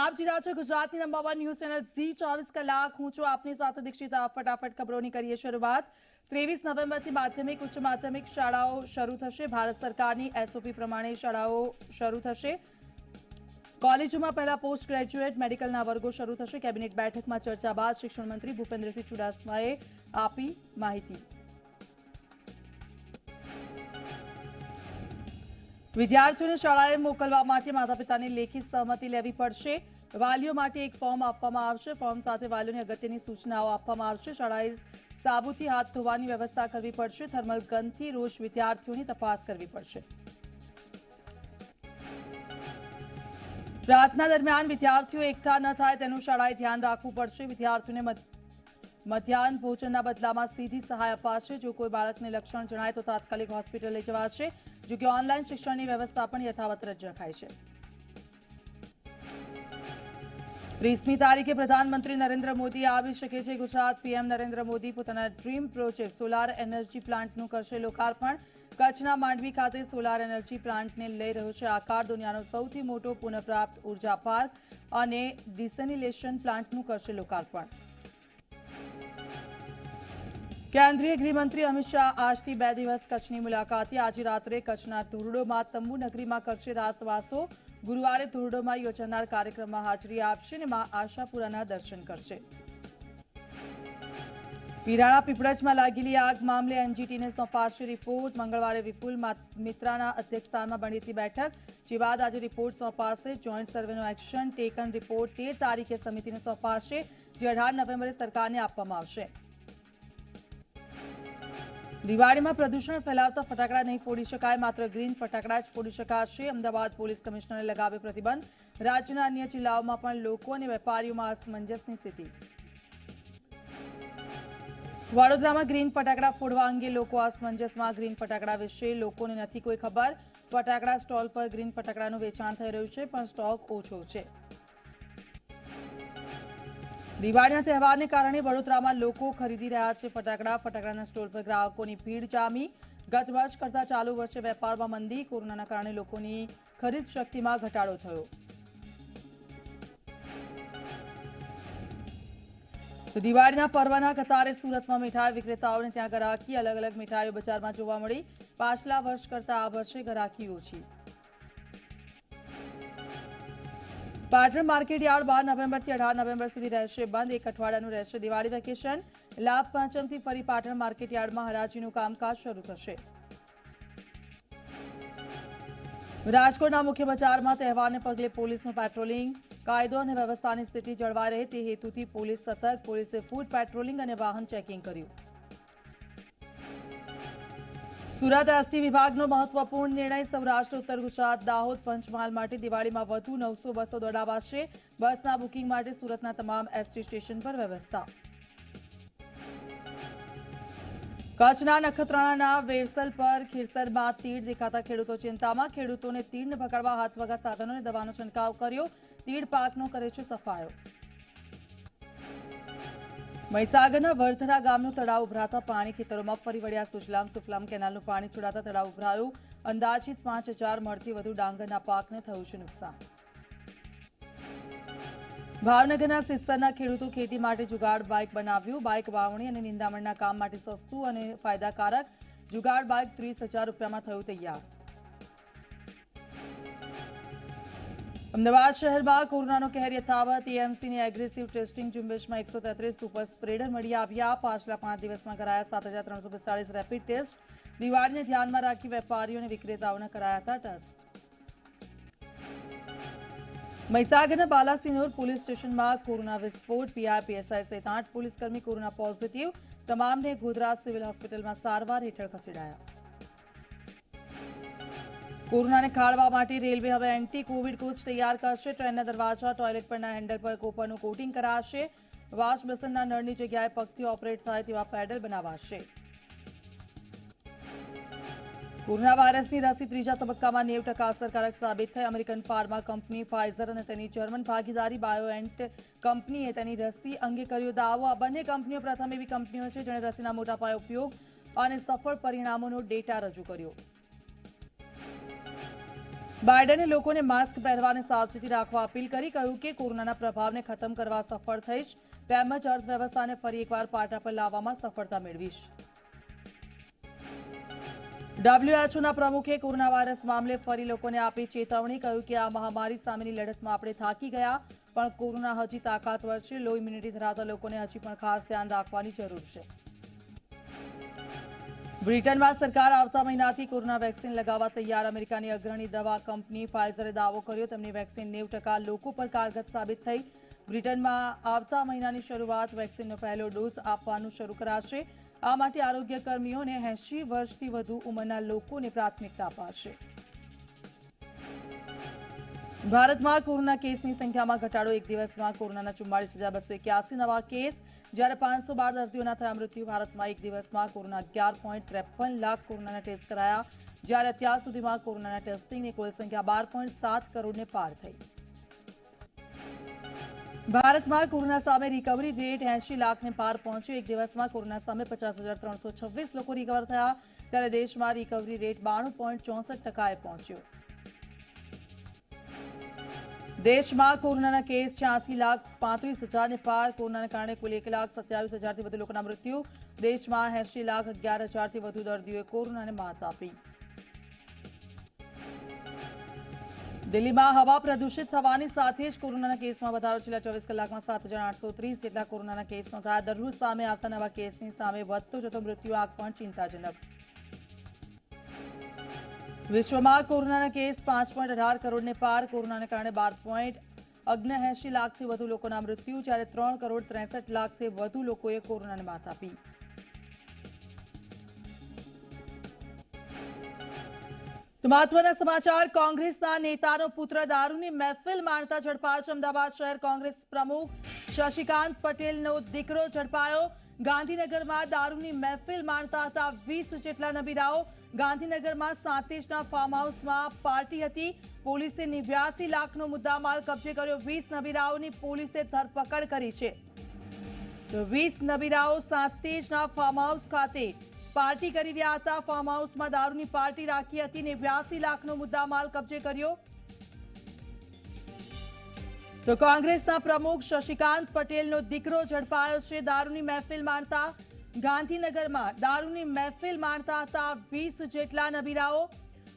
આપ જોઈ રહ્યા છો ગુજરાતની number one news channel Zee ચોવીસ કલાક. હું છું આપની સાથે દીક્ષિતા. ફટાફટ ખબરોની કરીએ શરૂઆત. ત્રેવીસ નવેમ્બરથી માધ્યમિક, ઉચ્ચ માધ્યમિક શાળાઓ શરૂ થશે. ભારત સરકારની એસઓપી પ્રમાણે શાળાઓ શરૂ થશે. કોલેજોમાં પહેલા પોસ્ટ ગ્રેજ્યુએટ મેડિકલના વર્ગો શરૂ થશે. કેબિનેટ બેઠકમાં ચર્ચા બાદ શિક્ષણ મંત્રી ભૂપેન્દ્રસિંહ ચુડાસમાએ આપી માહિતી. વિદ્યાર્થીઓને શાળાએ મોકલવા માટે માતા પિતાની લેખિત સહમતિ લેવી પડશે. વાલીઓ માટે એક ફોર્મ આપવામાં આવશે. ફોર્મ સાથે વાલીઓને અગત્યની સૂચનાઓ આપવામાં આવશે. શાળાએ સાબુથી હાથ ધોવાની વ્યવસ્થા કરવી પડશે. થર્મલ ગનથી રોજ વિદ્યાર્થીઓની તપાસ કરવી પડશે. પ્રાર્થના દરમિયાન વિદ્યાર્થીઓ એકઠા ન થાય તેનું શાળાએ ધ્યાન રાખવું પડશે. વિદ્યાર્થીઓને મધ્યાહન ભોજનના બદલામાં સીધી સહાય અપાશે. જો કોઈ બાળકને લક્ષણ જણાય તો તાત્કાલિક હોસ્પિટલ લઈ જવાશે. જો કે ઓનલાઈન શિક્ષણની વ્યવસ્થા પણ યથાવત જ રખાય છે. ત્રીસમી તારીખે પ્રધાનમંત્રી નરેન્દ્ર મોદી આવી શકે છે ગુજરાત. પીએમ નરેન્દ્ર મોદી પોતાના ડ્રીમ પ્રોજેક્ટ સોલાર એનર્જી પ્લાન્ટનું કરશે લોકાર્પણ. કચ્છના માંડવી ખાતે સોલાર એનર્જી પ્લાન્ટને લઈ રહ્યો છે આકાર દુનિયાનો સૌથી મોટો પુનઃપ્રાપ્ત ઊર્જા પાર્ક અને ડિસેનિલેશન પ્લાન્ટનું કરશે લોકાર્પણ. કેન્દ્રીય ગૃહમંત્રી અમિત શાહ આજથી બે દિવસ કચ્છની મુલાકાતે આજે રાત્રે કચ્છના ધોરડોમાં તંબુ નગરીમાં કરશે રાતવાસો. ગુરુવારે ધોરડોમાં યોજાનાર કાર્યક્રમમાં હાજરી આપશે અને મા આશાપુરાના દર્શન કરશે. પીરાણા પીપળજમાં લાગેલી આગ મામલે એનજીટીને સોંપાશે રિપોર્ટ. મંગળવારે વિપુલ મિત્રાના અધ્યક્ષસ્થાનમાં બની બેઠક, જે બાદ આજે રિપોર્ટ સોંપાશે. જોઈન્ટ સર્વેનો એક્શન ટેકન રિપોર્ટ તેર તારીખે સમિતિને સોંપાશે, જે અઢાર નવેમ્બરે સરકારને આપવામાં આવશે. દિવાળીમાં પ્રદૂષણ ફેલાવતા ફટાકડા નહીં ફોડી શકાય, માત્ર ગ્રીન ફટાકડા જ ફોડી શકાશે. અમદાવાદ પોલીસ કમિશનરે લગાવ્યો પ્રતિબંધ. રાજ્યના અન્ય જિલ્લાઓમાં પણ લોકો અને વેપારીઓમાં અસમંજસની સ્થિતિ. વડોદરામાં ગ્રીન ફટાકડા ફોડવા અંગે લોકો અસમંજસમાં ગ્રીન ફટાકડા વિશે લોકોને નથી કોઈ ખબર. ફટાકડા સ્ટોલ પર ગ્રીન ફટાકડાનું વેચાણ થઈ રહ્યું છે, પણ સ્ટોક ઓછો છે. દિવાળીના તહેવારને કારણે વડોદરામાં લોકો ખરીદી રહ્યા છે ફટાકડા. ફટાકડાના સ્ટોલ પર ગ્રાહકોની ભીડ જામી. ગત વર્ષ કરતા ચાલુ વર્ષે વેપારમાં મંદી, કોરોનાના કારણે લોકોની ખરીદ શક્તિમાં ઘટાડો થયો. તો દિવાળીના પર્વના કતારે સુરતમાં મીઠાઈ વિક્રેતાઓને ત્યાં ગરાકી અલગ અલગ મીઠાઈઓ બજારમાં જોવા મળી. પાછલા વર્ષ કરતા આ વર્ષે ગરાકી ઓછી. પાટણ માર્કેટ યાર્ડ બાર નવેમ્બરથી અઢાર નવેમ્બર સુધી રહેશે બંધ. એક અઠવાડિયાનું રહેશે દિવાળી વેકેશન. લાભ પાંચમથી ફરી પાટણ માર્કેટ યાર્ડમાં હરાજીનું કામકાજ શરૂ થશે. રાજકોટના મુખ્ય બજારમાં તહેવારને પગલે પોલીસનું પેટ્રોલિંગ. કાયદો અને વ્યવસ્થાની સ્થિતિ જળવાઈ રહે તે હેતુથી પોલીસ સતર્ક પોલીસે ફૂડ પેટ્રોલિંગ અને વાહન ચેકિંગ કર્યું. સુરત એસટી વિભાગનો મહત્વપૂર્ણ નિર્ણય, સૌરાષ્ટ્ર, ઉત્તર ગુજરાત, દાહોદ, પંચમહાલ માટે દિવાળીમાં વધુ નવસો બસો દોડાવાશે. બસના બુકિંગ માટે સુરતના તમામ એસટી સ્ટેશન પર વ્યવસ્થા. કચ્છના નખત્રાણાના વેરસલ પર ખીરસરમાં તીડ દેખાતા ખેડૂતો ચિંતામાં. ખેડૂતોને તીડને પકડવા હાથ વગા સાધનો અને દવાનો છંટકાવ કર્યો. તીડ પાકનો કરે છે સફાયો. મહીસાગરના વરધરા ગામનું તળાવ ઉભરાતા પાણી ખેતરોમાં ફરી વળ્યા. સુજલામ સુફલામ કેનાલનું પાણી છોડાતા તળાવ ઉભરાયું. અંદાજિત પાંચ મળથી વધુ ડાંગરના પાકને થયું છે નુકસાન. ભાવનગરના સિસ્સરના ખેડૂતો ખેતી માટે જુગાડ બાઇક બનાવ્યું. બાઇક વાવણી અને નિંદામણના કામ માટે સસ્તું અને ફાયદાકારક જુગાડ બાઇક ત્રીસ હજાર રૂપિયામાં થયું તૈયાર. અમદાવાદ શહેરમાં કોરોનાનો કહેર યથાવત, એએમસીની એગ્રેસિવ ટેસ્ટિંગ ઝુંબેશમાં એકસો તેત્રીસ સુપર સ્પ્રેડર મળી આવ્યા. પાછલા પાંચ દિવસમાં કરાયા સાત હજાર ત્રણસો પિસ્તાળીસ રેપિડ ટેસ્ટ દિવાળીને ધ્યાનમાં રાખી વેપારીઓ અને વિક્રેતાઓને કરાયા હતા ટેસ્ટ મહીસાગરના બાલાસિનોર પોલીસ સ્ટેશનમાં કોરોના વિસ્ફોટ. પીઆઈ સહિત આઠ પોલીસકર્મી કોરોના પોઝિટિવ તમામને ગોધરા સિવિલ હોસ્પિટલમાં સારવાર હેઠળ ખસેડાયા. કોરોનાને ખાળવા માટે રેલવે હવે એન્ટી કોવિડ કોચ તૈયાર કરશે. ટ્રેનના દરવાજા, ટોયલેટ પરના હેન્ડલ પર કોપરનું કોટિંગ કરાશે. વોશ બેસનના નળની જગ્યાએ પગથી ઓપરેટ થાય તેવા પેડલ બનાવાશે. કોરોના વાયરસની રસી ત્રીજા તબક્કામાં નેવ ટકા અસરકારક સાબિત થઈ. અમેરિકન ફાર્મા કંપની ફાઇઝર અને તેની જર્મન ભાગીદારી બાયોએન્ટ કંપનીએ તેની રસી અંગે કર્યો દાવો. આ બંને કંપનીઓ પ્રથમ એવી કંપનીઓ છે જેણે રસીના મોટા પાયે ઉપયોગ અને સફળ પરિણામોનો ડેટા રજૂ કર્યો. બાઇડને લોકોને માસ્ક પહેરવાને સાવચેતી રાખવા અપીલ કરી, કહ્યું કે કોરોનાના પ્રભાવને ખતમ કરવા સફળ થઈશ, તેમજ અર્થવ્યવસ્થાને ફરી એકવાર પાટા પર લાવવામાં સફળતા મેળવીશ. ડબ્લ્યુએચઓના પ્રમુખે કોરોના વાયરસ મામલે ફરી લોકોને આપી ચેતવણી, કહ્યું કે આ મહામારી સામેની લડતમાં આપણે થાકી ગયા, પણ કોરોના હજી તાકાતવર છે. લો ઇમ્યુનિટી ધરાવતા લોકોને હજી પણ ખાસ ધ્યાન રાખવાની જરૂર છે. બ્રિટનમાં સરકાર આવતા મહિનાથી કોરોના વેક્સિન લગાવવા તૈયાર. અમેરિકાની અગ્રણી દવા કંપની ફાઇઝરે દાવો કર્યો, તેમની વેક્સિન ટકા લોકો પર કારગત સાબિત થઈ. બ્રિટનમાં આવતા મહિનાની શરૂઆત વેક્સિનનો પહેલો ડોઝ આપવાનું શરૂ કરાશે. આ માટે આરોગ્ય કર્મીઓને એંશી વર્ષથી વધુ ઉંમરના લોકોને પ્રાથમિકતા અપાશે. ભારતમાં કોરોના કેસની સંખ્યામાં ઘટાડો. એક દિવસમાં કોરોનાના ચુમ્માળીસ હજાર બસો એક્યાસી નવા કેસ. જ્યારે પાંચસો બાર દર્દીઓના થયા મૃત્યુ, ભારતમાં એક દિવસમાં કોરોના અગિયાર પોઈન્ટ ત્રેપન લાખ કોરોનાના ટેસ્ટ કરાયા. જ્યારે અત્યાર સુધીમાં કોરોનાના ટેસ્ટિંગની કુલ સંખ્યા બાર પોઈન્ટ સાત કરોડને પાર થઈ. ભારતમાં કોરોના સામે રિકવરી રેટ એંશી લાખને પાર પહોંચ્યો. એક દિવસમાં કોરોના સામે પચાસ હજાર ત્રણસો છવ્વીસ લોકો રિકવર થયા. ત્યારે દેશમાં રિકવરી રેટ બાણું પોઈન્ટ ચોસઠ ટકાએ પહોંચ્યો. દેશમાં કોરોનાના કેસ છ્યાસી લાખ પાંત્રીસ હજારને પાર. કોરોનાના કારણે કુલ એક લાખ સત્યાવીસ હજારથી વધુ લોકોના મૃત્યુ. દેશમાં એંશી લાખ અગિયાર હજારથી વધુ દર્દીઓએ કોરોનાને માત આપી. દિલ્હીમાં હવા પ્રદૂષિત થવાની સાથે જ કોરોનાના કેસમાં વધારો છેલ્લા ચોવીસ કલાકમાં સાત હજાર આઠસો ત્રીસ જેટલા કોરોનાના કેસ નોંધાયા. દરરોજ સામે આવતા નવા કેસની સામે વધતો જતો મૃત્યુ આંક પણ ચિંતાજનક. વિશ્વમાં કોરોનાના કેસ પાંચ પોઈન્ટ અઢાર કરોડને પાર. કોરોનાને કારણે બાર પોઈન્ટ અગ્નેએંશી લાખથી વધુ લોકોના મૃત્યુ, જ્યારે ત્રણ કરોડ ત્રેસઠ લાખથી વધુ લોકોએ કોરોનાને માત આપી. મહત્વના સમાચાર, કોંગ્રેસના નેતાનો પુત્ર દારૂની મહેફિલ માણતા ઝડપાયો અમદાવાદ શહેર કોંગ્રેસ પ્રમુખ શશિકાંત પટેલનો દીકરો ઝડપાયો. ગાંધીનગરમાં દારૂની મહેફિલ માણતા હતા. વીસ જેટલા નબીરાઓ ગાંધીનગરમાં સાતેજના ફાર્મ હાઉસમાં પાર્ટી હતી. પોલીસે નેવ્યાસી લાખનો મુદ્દામાલ કબજે કર્યો. વીસ નબીરાઓની પોલીસે ધરપકડ કરી છે. વીસ નબીરાઓ સાતેજના ફાર્મ હાઉસ ખાતે પાર્ટી કરી રહ્યા હતા. ફાર્મ હાઉસમાં દારૂની પાર્ટી રાખી હતી. નેવ્યાસી લાખનો મુદ્દામાલ કબજે કર્યો. તો કોંગ્રેસના પ્રમુખ શશિકાંત પટેલનો દીકરો ઝડપાયો છે. દારૂની મહેફિલ માણતા ગાંધીનગરમાં દારૂની મહેફિલ માણતા હતા વીસ જેટલા નબીરાઓ.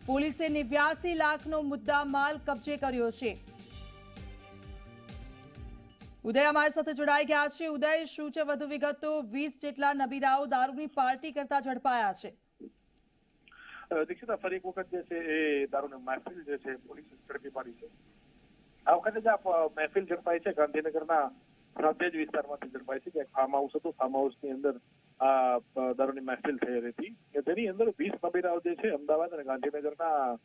પોલીસે નેવ્યાસી લાખનો મુદ્દા માલ કબજે કર્યો છે. ઉદય અમારી સાથે જોડાઈ ગયા છે. ઉદય, શું છે વધુ વિગતો? વીસ જેટલા નબીરાઓ દારૂની પાર્ટી કરતા ઝડપાયા છે. દીક્ષિતા ફરી એક વખત જે છે એ દારૂની મહેફિલ જે છે પોલીસ ઝડપી પાડી છે. આ વખતે જે આ મહેફિલ ઝડપાઈ છે ગાંધીનગરના સાતેજ વિસ્તારમાંથી ઝડપાઈ છે કે ફાર્મ હાઉસ હતું. ફાર્મ હાઉસની અંદર આ દારૂની મહેફિલ થઈ રહી હતી કે તેની અંદર વીસ મબીરાઓ જે છે, અમદાવાદ અને ગાંધીનગરના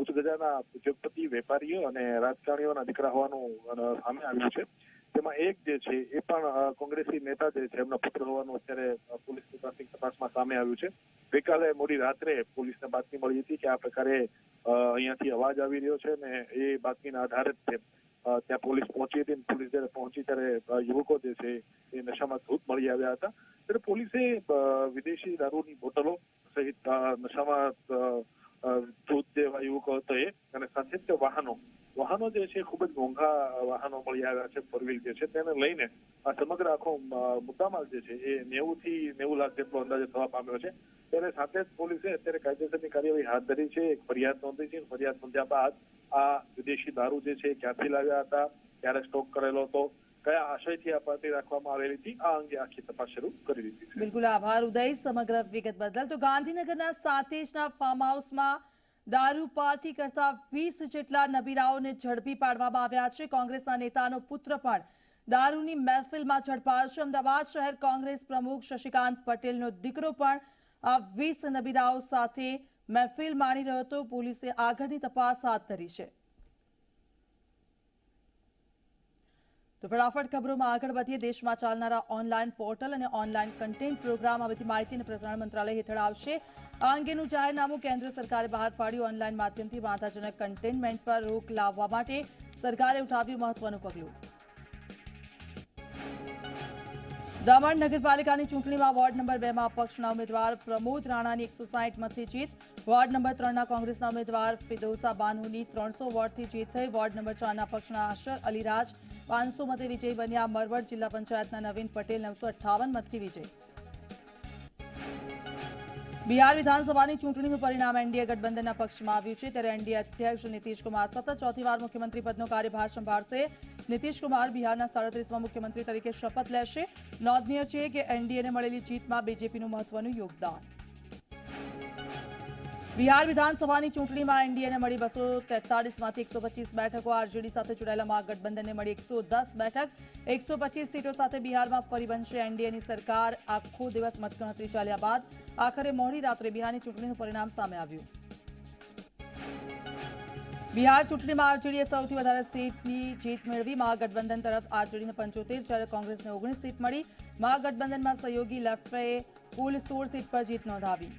ઉચ્ચ દરજાના ઉદ્યોગપતિ, વેપારીઓ અને રાજકારણીઓના દીકરા હોવાનું સામે આવ્યું છે. તેમાં એક જે છે, એ પણ કોંગ્રેસી નેતા જે છે, એમના પુત્ર હોવાનું અત્યારે પોલીસની પ્રાથમિક તપાસમાં સામે આવ્યું છે. ગઈકાલે મોડી રાત્રે પોલીસને બાતમી મળી હતી કે આ પ્રકારે અહીંયાથી અવાજ આવી રહ્યો છે ને એ બાતમીના આધારે જ છે. ત્યાં પોલીસ પહોંચી હતી પોલીસ જયારે પહોંચી ત્યારે યુવકો જે છે, એ નશામાં ધૂત મળી આવ્યા હતા. ત્યારે પોલીસે વિદેશી દારૂની બોટલો સહિત નશામાં અ, જેવા યુવકો હતો એ. અને સાથે જ વાહનો વાહનો જે છે ખૂબ જ મોંઘા વાહનો મળી આવ્યા છે ફોર જે છે તેને લઈને આ સમગ્ર આખો મુદ્દામાલ જે છે એ નેવું થી નેવું લાખ જેટલો અંદાજે થવા પામ્યો છે. ત્યારે સાથે જ પોલીસે અત્યારે કાયદેસરની કાર્યવાહી હાથ ધરી છે એક ફરિયાદ નોંધી છે. ફરિયાદ નોંધ્યા બાદ આ વિદેશી દારૂ જે છે ક્યાંથી લાવ્યા હતા ક્યારે સ્ટોક કરેલો હતો કયા આશયથી આ પાર્ટી રાખવામાં આવેલી હતી. આ અંગે આખી તપાસ શરૂ કરી દીધી છે. બિલકુલ આભાર, ઉદય, સમગ્ર વિગત બદલ. તો ગાંધીનગરના સાતેજના ફાર્મ હાઉસમાં દારૂ પાર્ટી કરતા વીસ જેટલા નબીરાઓને ઝડપી પાડવામાં આવ્યા છે. કોંગ્રેસના નેતાનો પુત્ર પણ દારૂની મહેફિલમાં ઝડપાયો છે. અમદાવાદ શહેર કોંગ્રેસ પ્રમુખ શશિકાંત પટેલનો દીકરો પણ આ વીસ નબીરાઓ સાથે મહેફિલ માણી રહ્યો હતો. પોલીસે આગળની તપાસ હાથ ધરી છે. તો ફટાફટ ખબરોમાં આગળ વધીએ. દેશમાં ચાલનારા ઓનલાઈન પોર્ટલ અને ઓનલાઈન કન્ટેન્ટ પ્રોગ્રામ હવેથી માહિતી અને પ્રસારણ મંત્રાલય હેઠળ આવશે. આ અંગેનું જાહેરનામું કેન્દ્ર સરકારે બહાર પાડ્યું. ઓનલાઈન માધ્યમથી વાંધાજનક કન્ટેનમેન્ટ પર રોક લાવવા માટે સરકારે ઉઠાવ્યું મહત્વનું પગલું. દમણ નગરપાલિકાની ચૂંટણીમાં વોર્ડ નંબર બે માં અપક્ષના ઉમેદવાર પ્રમોદ રાણાની એકસો મતથી જીત. વોર્ડ નંબર ત્રણના કોંગ્રેસના ઉમેદવાર ફિદોસા બાનુની ત્રણસો વોટથી જીત થઈ. વોર્ડ નંબર ચારના પક્ષના અશર અલીરાજ પાંચસો મતે વિજયી બન્યા. મરવડ જિલ્લા પંચાયતના નવીન પટેલ નવસો મતથી વિજય. બિહાર વિધાનસભાની ચૂંટણીનું પરિણામ એનડીએ ગઠબંધનના પક્ષમાં આવ્યું છે. ત્યારે એનડીએ અધ્યક્ષ નીતિશ કુમાર સતત ચોથી વાર મુખ્યમંત્રી પદનો કાર્યભાર સંભાળશે. નીતિશ કુમાર બિહારના સાડત્રીસમાં મુખ્યમંત્રી તરીકે શપથ લેશે. નોંધનીય છે કે એનડીએને મળેલી જીતમાં બીજેપીનું મહત્વનું યોગદાન. બિહાર વિધાનસભાની ચૂંટણીમાં એનડીએને મળી બસો તેતાળીસમાંથી એકસો પચીસ બેઠકો. આરજેડી સાથે જોડાયેલા મહાગઠબંધનને મળી એકસો દસ બેઠક. એકસો પચીસ સીટો સાથે બિહારમાં ફરી બનશે એનડીએની સરકાર. આખો દિવસ મતગણતરી ચાલ્યા બાદ આખરે મોડી રાત્રે બિહારની ચૂંટણીનું પરિણામ સામે આવ્યું. બિહાર ચૂંટણીમાં આરજેડીએ સૌથી વધારે સીટની જીત મેળવી. મહાગઠબંધન તરફ આરજેડીને પંચોતેર, જ્યારે કોંગ્રેસને ઓગણીસ સીટ મળી. મહાગઠબંધનમાં સહયોગી લેફ્ટે કુલ સોળ સીટ પર જીત નોંધાવી.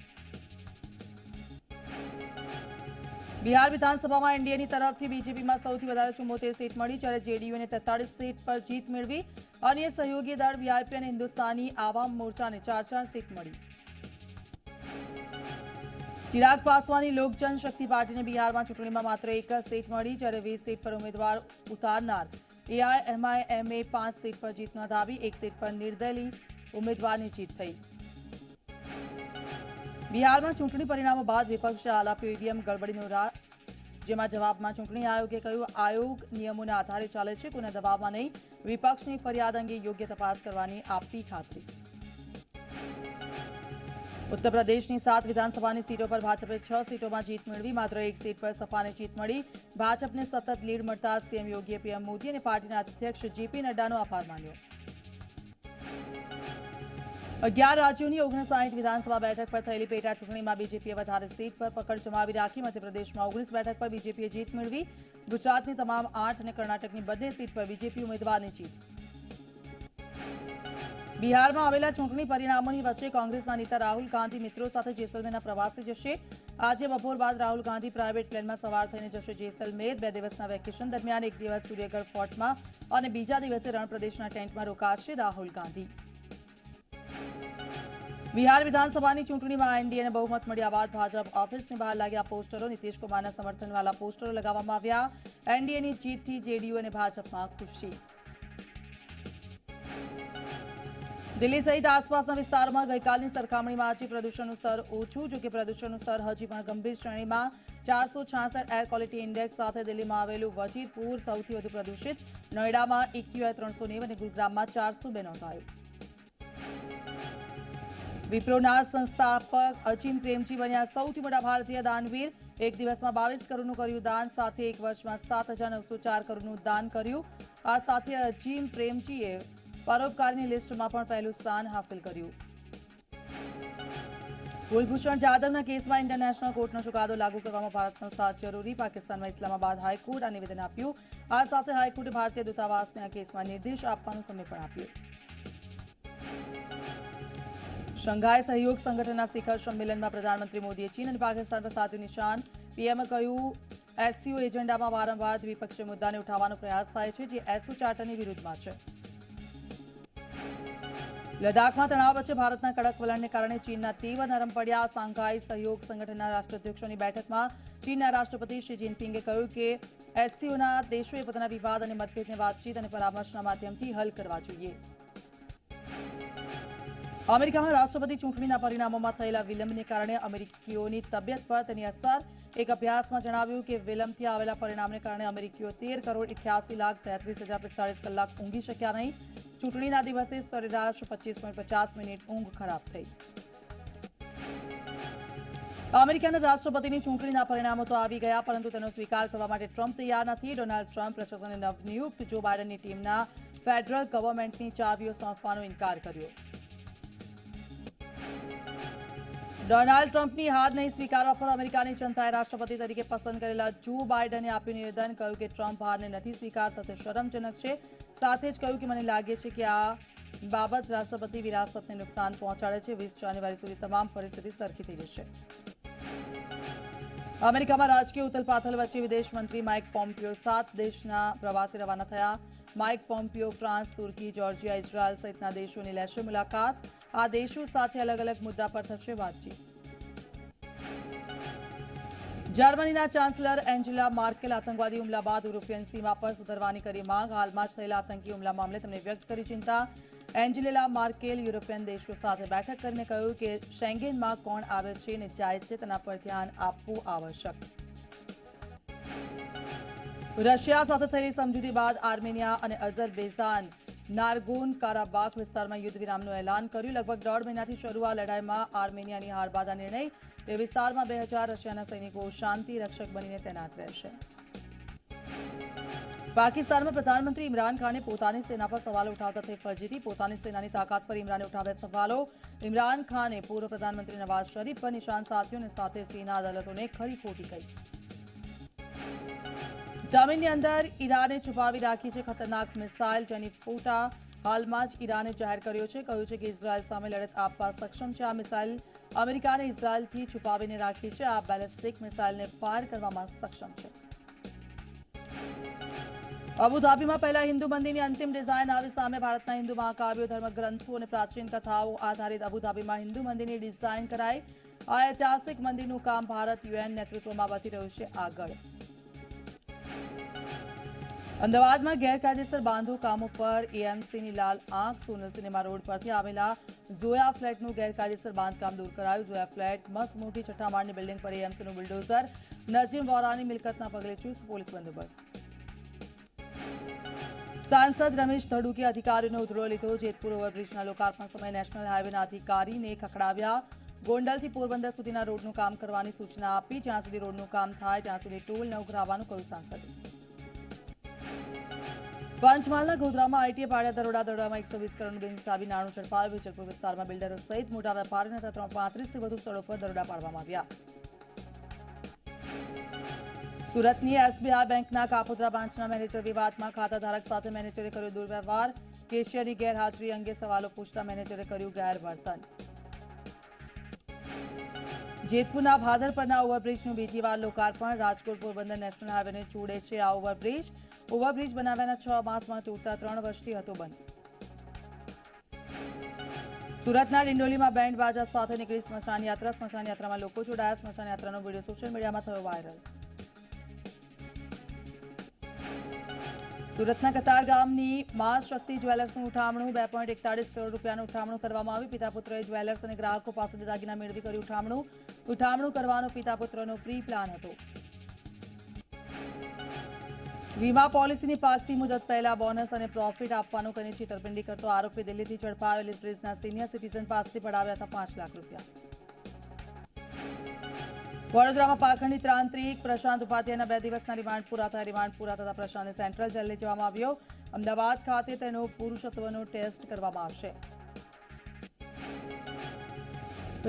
બિહાર વિધાનસભામાં એનડીએની તરફથી બીજેપીમાં સૌથી વધારે ચુમ્મોતેર સીટ મળી, જ્યારે જેડીયુને તેતાળીસ સીટ પર જીત મેળવી અન્ય સહયોગી દળ વીઆઈપી અને હિન્દુસ્તાની આવામ મોરચાને ચાર ચાર સીટ મળી. ચિરાગ પાસવાની લોક જનશક્તિ પાર્ટીને બિહારમાં ચૂંટણીમાં માત્ર એક જ સીટ મળી, જ્યારે વીસ સીટ પર ઉમેદવાર ઉતારનાર એઆઈએમઆઈએમએ પાંચ સીટ પર જીત નોંધાવી, એક સીટ પર નિર્દલી ઉમેદવારની જીત થઈ. બિહારમાં ચૂંટણી પરિણામો બાદ વિપક્ષે આલાપ્યું ઈવીએમ ગડબડીનો રાહ જેમાં જવાબમાં ચૂંટણી આયોગે કહ્યું, આયોગ નિયમોના આધારે ચાલે છે, કોઈના દબાવમાં નહીં. વિપક્ષની ફરિયાદ અંગે યોગ્ય તપાસ કરવાની આપી ખાતરી. ઉત્તર પ્રદેશની સાત વિધાનસભાની સીટો પર ભાજપે છ સીટોમાં જીત મેળવી, માત્ર એક સીટ પર સપાને જીત મળી. ભાજપને સતત લીડ મળતા સીએમ યોગીએ પીએમ મોદી અને પાર્ટીના અધ્યક્ષ જેપી નડ્ડાનો આભાર માન્યો. અગિયાર રાજ્યોની ઓગણસાઠ વિધાનસભા બેઠક પર થયેલી પેટા ચૂંટણીમાં બીજેપીએ વધારે સીટ પર પકડ જમાવી રાખી. મધ્યપ્રદેશમાં ઓગણીસ બેઠક પર બીજેપીએ જીત મેળવી. ગુજરાતની તમામ આઠ અને કર્ણાટકની બંને સીટ પર બીજેપી ઉમેદવારની જીત. બિહારમાં આવેલા ચૂંટણી પરિણામોની વચ્ચે કોંગ્રેસના નેતા રાહુલ ગાંધી મિત્રો સાથે જેસલમેરના પ્રવાસે જશે. આજે બપોર બાદ રાહુલ ગાંધી પ્રાઇવેટ પ્લેનમાં સવાર થઈને જશે જેસલમેર. બે દિવસના વેકેશન દરમિયાન એક દિવસ સૂર્યગઢ ફોર્ટમાં અને બીજા દિવસે રણપ્રદેશના ટેન્ટમાં રોકાશે રાહુલ ગાંધી. બિહાર વિધાનસભાની ચૂંટણીમાં એનડીએને બહુમત મળ્યા બાદ ભાજપ ઓફિસની બહાર લાગ્યા પોસ્ટરો. નીતીશ કુમારના સમર્થનવાળા પોસ્ટરો લગાવવામાં આવ્યા. એનડીએની જીતથી જેડીયુ અને ભાજપમાં ખુશી. દિલ્હી સહિત આસપાસના વિસ્તારોમાં ગઈકાલની સરખામણીમાં આજે પ્રદૂષણનું સ્તર ઓછું, જોકે પ્રદૂષણનું સ્તર હજી પણ ગંભીર શ્રેણીમાં. ચારસો એર ક્વોલિટી ઇન્ડેક્સ સાથે દિલ્હીમાં આવેલું વજીરપુર સૌથી વધુ પ્રદૂષિત. નોઈડામાં એક્યુઆઈ ત્રણસો નેવું અને ગુરુગ્રામમાં ચારસો બે નોંધાયું. વિપ્રોના સંસ્થાપક અચિન પ્રેમજી બન્યા સૌથી મોટા ભારતીય દાનવીર. એક દિવસમાં બાવીસ કરોડનું કર્યું દાન, સાથે એક વર્ષમાં સાત કરોડનું દાન કર્યું. આ સાથે અચિન પ્રેમજીએ પરોપકારની લિસ્ટમાં પણ પહેલું સ્થાન હાંસલ કર્યું. કુલભૂષણ જાધવના કેસમાં ઇન્ટરનેશનલ કોર્ટનો ચુકાદો લાગુ કરવામાં ભારતનો સાથ જરૂરી. પાકિસ્તાનમાં ઇસ્લામાબાદ હાઈકોર્ટ આ નિવેદન આપ્યું. આ સાથે હાઈકોર્ટે ભારતીય દૂતાવાસને આ કેસમાં નિર્દેશ આપવાનું સમય પણ આપ્યું. શંઘાઈ સહયોગ સંગઠનના શિખર સંમેલનમાં પ્રધાનમંત્રી મોદીએ ચીન અને પાકિસ્તાન પર સાધ્યું નિશાન પીએમએ કહ્યું એસસીઓ એજન્ડામાં વારંવાર દ્વિપક્ષીય મુદ્દાને ઉઠાવવાનો પ્રયાસ થાય છે, જે એસઓ ચાર્ટરની વિરુદ્ધમાં છે. લદ્દાખમાં તણાવ વચ્ચે ભારતના કડક વલણને કારણે ચીનના તીવ્ર નરમ પડ્યા. શાંઘાઈ સહયોગ સંગઠનના રાષ્ટ્રાધ્યક્ષોની બેઠકમાં ચીનના રાષ્ટ્રપતિ શી જિનપિંગે કહ્યું કે એસસીઓના દેશોએ પોતાના વિવાદ અને મતભેદને વાતચીત અને પરામર્શના માધ્યમથી હલ કરવા જોઈએ. અમેરિકામાં રાષ્ટ્રપતિ ચૂંટણીના પરિણામોમાં થયેલા વિલંબને કારણે અમેરિકીઓની તબિયત પર તેની અસર. એક અભ્યાસમાં જણાવ્યું કે વિલંબથી આવેલા પરિણામને કારણે અમેરિકીઓ તેર કરોડ ઇઠ્યાસી લાખ તેત્રીસ હજાર પિસ્તાળીસ કલાક ઊંઘી શક્યા નહીં. ચૂંટણીના દિવસે સરેરાશ પચીસ પચાસ મિનિટ ઊંઘ ખરાબ થઈ. અમેરિકાના રાષ્ટ્રપતિની ચૂંટણીના પરિણામો તો આવી ગયા, પરંતુ તેનો સ્વીકાર કરવા માટે ટ્રમ્પ તૈયાર નથી. ડોનાલ્ડ ટ્રમ્પ પ્રશાસને નવનિયુક્ત જો બાઇડનની ટીમના ફેડરલ ગવર્મેન્ટની ચાવીઓ સોંપવાનો ઇન્કાર કર્યો. ડોનાલ્ડ ટ્રમ્પની હાર નહીં સ્વીકારવા પર અમેરિકાની જનતાએ રાષ્ટ્રપતિ તરીકે પસંદ કરેલા જો બાઇડને આપ્યું નિવેદન, કહ્યું કે ટ્રમ્પ હારને નથી સ્વીકારતા તે શરમજનક છે. સાથે જ કહ્યું કે મને લાગે છે કે આ બાબત રાષ્ટ્રપતિ વિરાસતને નુકસાન પહોંચાડે છે. વીસ જાન્યુઆરી સુધી તમામ પરિસ્થિતિ સરખી થઈ જશે. અમેરિકામાં રાજકીય ઉથલપાથલ વચ્ચે વિદેશ મંત્રી માઇક પોમ્પિયો સાત દેશના પ્રવાસે રવાના થયા. માઇક પોમ્પિયો ફ્રાન્સ, તુર્કી, જોર્જિયા, ઇઝરાયલ સહિતના દેશોની લેશે મુલાકાત. આ દેશો સાથે અલગ અલગ મુદ્દા પર થશે વાતચીત. જર્મનીના ચાન્સલર એન્જેલા માર્કેલ આતંકવાદી હુમલા બાદ યુરોપિયન સીમા પર સુધારવાની કરી માંગ. હાલમાં જ થયેલા આતંકી હુમલા મામલે તેમણે વ્યક્ત કરી ચિંતા. એન્જેલા માર્કેલ યુરોપિયન દેશો સાથે બેઠક કરીને કહ્યું કે શેંગેનમાં કોણ આવે છે અને જાય છે તેના પર ધ્યાન આપવું આવશ્યક. રશિયા સાથે થયેલી સમજૂતી બાદ આર્મેનિયા અને અઝરબેઝાન નાર્ગોન કારાબાખ વિસ્તારમાં યુદ્ધ વિરામનું એલાન કર્યું. લગભગ દોઢ મહિનાથી શરૂ આ લડાઈમાં આર્મેનિયાની હાર બાદ આ નિર્ણય તે વિસ્તારમાં બે રશિયાના સૈનિકો શાંતિ રક્ષક બનીને તૈનાત રહેશે. પાકિસ્તાનમાં પ્રધાનમંત્રી ઇમરાન ખાને પોતાની સેના પર સવાલો ઉઠાવતા થઈ ફરજીથી પોતાની સેનાની તાકાત પર ઇમરાને ઉઠાવ્યા સવાલો. ઇમરાન ખાને પૂર્વ પ્રધાનમંત્રી નવાઝ શરીફ પર નિશાન સાથીઓને સાથે સેના અદાલતોને ખરી ખોટી કહી. જમીનની અંદર ઈરાને છુપાવી રાખી છે ખતરનાક મિસાઇલ જેની ફોટા હાલમાં જ ઈરાને જાહેર કર્યો છે. કહ્યું છે કે ઇઝરાયલ સામે લડત આપવા સક્ષમ છે. આ મિસાઇલ અમેરિકાને ઇઝરાયલથી છુપાવીને રાખી છે. આ બેલેસ્ટિક મિસાઇલને ફાયર કરવામાં સક્ષમ છે. અબુધાબીમાં પહેલા હિન્દુ મંદિરની અંતિમ ડિઝાઇન આવી સામે ભારતના હિન્દુ મહાકાવ્યો, ધર્મગ્રંથો અને પ્રાચીન કથાઓ આધારિત અબુધાબીમાં હિન્દુ મંદિરની ડિઝાઇન કરાઈ. આ ઐતિહાસિક મંદિરનું કામ ભારત યુએન નેતૃત્વમાં વધી રહ્યું છે આગળ. અમદાવાદમાં ગેરકાયદેસર બાંધો કામો પર એએમસીની લાલ આંખ, સોનલ સિનેમા રોડ પરથી આવેલા જોયા ફ્લેટનું ગેરકાયદેસર બાંધકામ દૂર કરાયું. જોયા ફ્લેટ મસ્ત મોટી છઠ્ઠા બિલ્ડિંગ પર એએમસીનું બુલડોઝર નજીમ વોરાની મિલકતના પગલે ચુસ્ત પોલીસ બંદોબસ્ત. સાંસદ રમેશ ધડુકે અધિકારીઓનો ઉધડો લીધો. જેતપુર ઓવરબ્રિજના લોકાર્પણ સમયે નેશનલ હાઈવેના અધિકારીને ખખડાવ્યા. ગોંડલથી પોરબંદર સુધીના રોડનું કામ કરવાની સૂચના આપી. જ્યાં સુધી રોડનું કામ થાય ત્યાં સુધી ટોલ ન ઉઘરાવવાનું કહ્યું સાંસદે. પંચમહાલના ગોધરામાં આઈટીએ પાડ્યા દરોડા દરોડામાં એકસો વીસ કરોડ બિનહિસાબી નાણું ઝડપાયું વિજયપુર વિસ્તારમાં બિલ્ડરો સહિત મોટા વેપારીઓને તથા પાંત્રીસથી વધુ સ્થળો પર દરોડા પાડવામાં આવ્યા. સુરતની એસબીઆઈ બેંકના કાપોદ્રા બ્રાન્ચના મેનેજર વિવાદમાં ખાતાધારક સાથે મેનેજરે કર્યો દુર્વ્યવહાર. કેશિયરની ગેરહાજરી અંગે સવાલો પૂછતા મેનેજરે કર્યું ગેરવર્તન. જેતપુરના ભાદર પરના ઓવરબ્રિજનું બીજી વાર લોકાર્પણ. રાજકોટ પોરબંદર નેશનલ હાઈવેને જોડે છે આ ઓવરબ્રિજ. ઓવરબ્રિજ બનાવ્યાના છ માસમાં તૂટતા ત્રણ વર્ષથી હતો બંધ. સુરતના ડિંડોલીમાં બેન્ડ બાજા સાથે નીકળી સ્મશાન યાત્રા સ્મશાન યાત્રામાં લોકો જોડાયા. સ્મશાન યાત્રાનો વીડિયો સોશિયલ મીડિયામાં થયો વાયરલ. સુરતના કતાર ગામની મા શક્તિ જ્વેલર્સનું ઉઠામણું. બે પોઈન્ટ એકતાળીસ કરોડ રૂપિયાનું ઉઠામણું કરવામાં આવ્યું. પિતા પુત્રએ જ્વેલર્સ અને ગ્રાહકો પાસેથી દાગીના મેળવી કર્યું ઉઠામણું. ઉઠામણું કરવાનો પિતા પુત્રનો પ્રી પ્લાન હતો. વીમા પોલિસીની પાકતી મુદત પહેલા બોનસ અને પ્રોફિટ આપવાનું કહીને છેતરપિંડી કરતો આરોપી દિલ્હીથી ઝડપાયેલી બ્રિજના સિનિયર સિટીઝન પાસેથી પડાવ્યા હતા પાંચ લાખ રૂપિયા. વડોદરામાં પાખંડી ત્રાંત્રિક પ્રશાંત ઉપાધ્યાયના બે દિવસના રિમાન્ડ પૂરા થયા. રિમાન્ડ પૂરા થતા પ્રશાંતને સેન્ટ્રલ જેલ લઈ જવામાં આવ્યો. અમદાવાદ ખાતે તેનો પુરુષત્વનો ટેસ્ટ કરવામાં આવશે.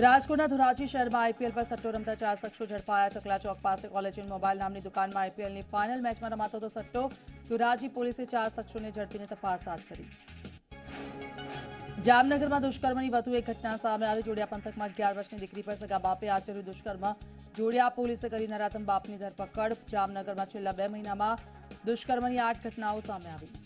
રાજકોટના ધોરાજી શહેરમાં આઈપીએલ પર સટ્ટો રમતા ચાર શખ્સો ઝડપાયા. ચકલા ચોક પાસે કોલેજિયન મોબાઈલ નામની દુકાનમાં આઈપીએલની ફાઇનલ મેચમાં રમાતો હતો સટ્ટો. ધોરાજી પોલીસે ચાર શખ્સોને ઝડપીને તપાસ હાથ ધરી. જામનગરમાં દુષ્કર્મની વધુ એક ઘટના સામે આવી. જોડિયા પંથકમાં અગિયાર વર્ષની દીકરી પર સગા બાપે આચર્યું દુષ્કર્મ. જોડિયા પોલીસે કરી નરાતમ બાપની ધરપકડ. જામનગરમાં છેલ્લા બે મહિનામાં દુષ્કર્મની આઠ ઘટનાઓ સામે આવી.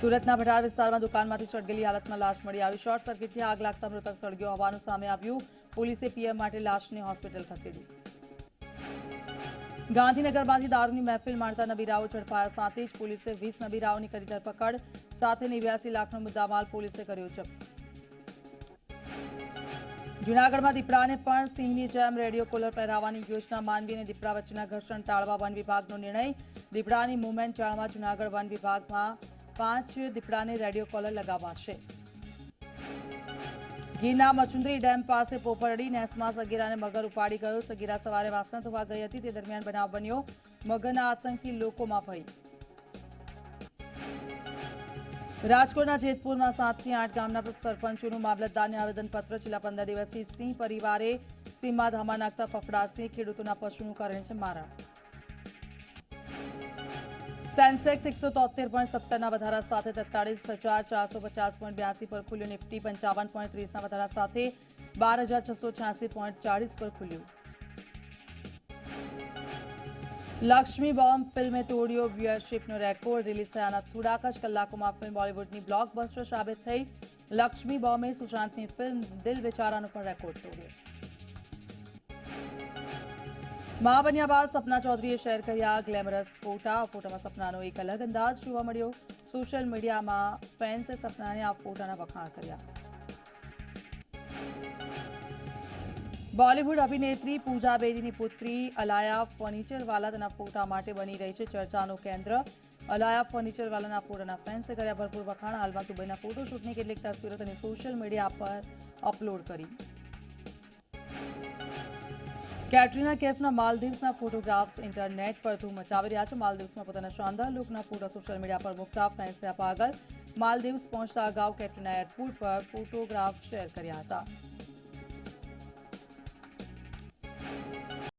સુરતના ભટાર વિસ્તારમાં દુકાનમાંથી સળગેલી હાલતમાં લાશ મળી આવી. શોર્ટ સર્કિટથી આગ લાગતા મૃતક સળગ્યો હોવાનું સામે આવ્યું. પોલીસે પીએમ માટે લાશને હોસ્પિટલ ખસેડી. ગાંધીનગરમાંથી દારૂની મહેફિલ માણતા નબીરાઓ ઝડપાયા સાથે. જ પોલીસે વીસ નબીરાઓની કરી ધરપકડ. સાથે નેવ્યાસી લાખનો મુદ્દામાલ પોલીસે કર્યો જપ્ત જૂનાગઢમાં દીપડાને પણ સિંહની જેમ રેડિયો કોલર પહેરાવાની યોજના માનવી અને દીપડા વચ્ચેના ઘર્ષણ ટાળવા વન વિભાગનો નિર્ણય. દીપડાની મુવમેન્ટ જાણવા જૂનાગઢ વન વિભાગમાં પાંચ દીપડાને રેડિયો કોલર લગાવાશે. ગીરના મચુંદરી ડેમ પાસે પોપરડી નેસમાં સગીરાને મગર ઉપાડી ગયો. સગીરા સવારે વાસણ ધોવા ગઈ હતી. તે દરમિયાન બનાવ બન્યો મગરના આતંકી લોકોમાં ભય. રાજકોટના જેતપુરમાં સાતથી આઠ ગામના સરપંચોનું મામલતદારને આવેદનપત્ર. છેલ્લા પંદર દિવસથી સિંહ પરિવારે સિંહમાં ધામા નાખતા ફફડાટથી ખેડૂતોના પશુનું કરે છે મારણ સેન્સેક્સ એકસો તોતેર પોઈન્ટ સત્તરના વધારા સાથે તેતાળીસ હજાર ચારસો પચાસ પોઈન્ટ બ્યાસી પર ખુલ્યું. નિફ્ટી પંચાવન પોઈન્ટ ત્રીસના વધારા સાથે બાર હજાર છસો છ્યાસી પોઈન્ટ ચાળીસ પર ખુલ્યું. લક્ષ્મી બોમ્બ ફિલ્મે તોડ્યો વ્યુઅરશીપનો રેકોર્ડ. રિલીઝ થયાના થોડાક જ કલાકોમાં ફિલ્મ બોલિવૂડની બ્લોકબસ્ટર સાબિત થઈ. લક્ષ્મી બોમ્બે સુશાંતની ફિલ્મ દિલ વિચારાનો પણ રેકોર્ડ તોડ્યો. મા બન્યા બાદ સપના ચૌધરીએ શેર કર્યા ગ્લેમરસ ફોટા. ફોટામાં સપનાનો એક અલગ અંદાજ જોવા મળ્યો. સોશિયલ મીડિયામાં ફેન્સે સપનાને આ ફોટાના વખાણ કર્યા. બોલિવૂડ અભિનેત્રી પૂજા બેદીની પુત્રી અલાયા ફર્નિચરવાલા તેના ફોટા માટે બની રહી છે ચર્ચાનું કેન્દ્ર. અલાયા ફર્નિચરવાલાના ફોટાના ફેન્સે કર્યા. ભરપૂર વખાણ. હાલમાં દુબઈના ફોટોશૂટની કેટલીક તસવીરો તેની સોશિયલ મીડિયા પર અપલોડ કરી. કેટરીના કેફના માલદીવ્સના ફોટોગ્રાફ્સ ઇન્ટરનેટ પર ધૂમ મચાવી રહ્યા છે. માલદીવ્સમાં પોતાના શાનદાર લુકના ફોટો સોશિયલ મીડિયા પર મૂકતા ફેન્સે પાગલ માલદીવ્સ પહોંચતા અગાઉ કેટરીના એરપોર્ટ પર ફોટોગ્રાફ શેર કર્યા હતા.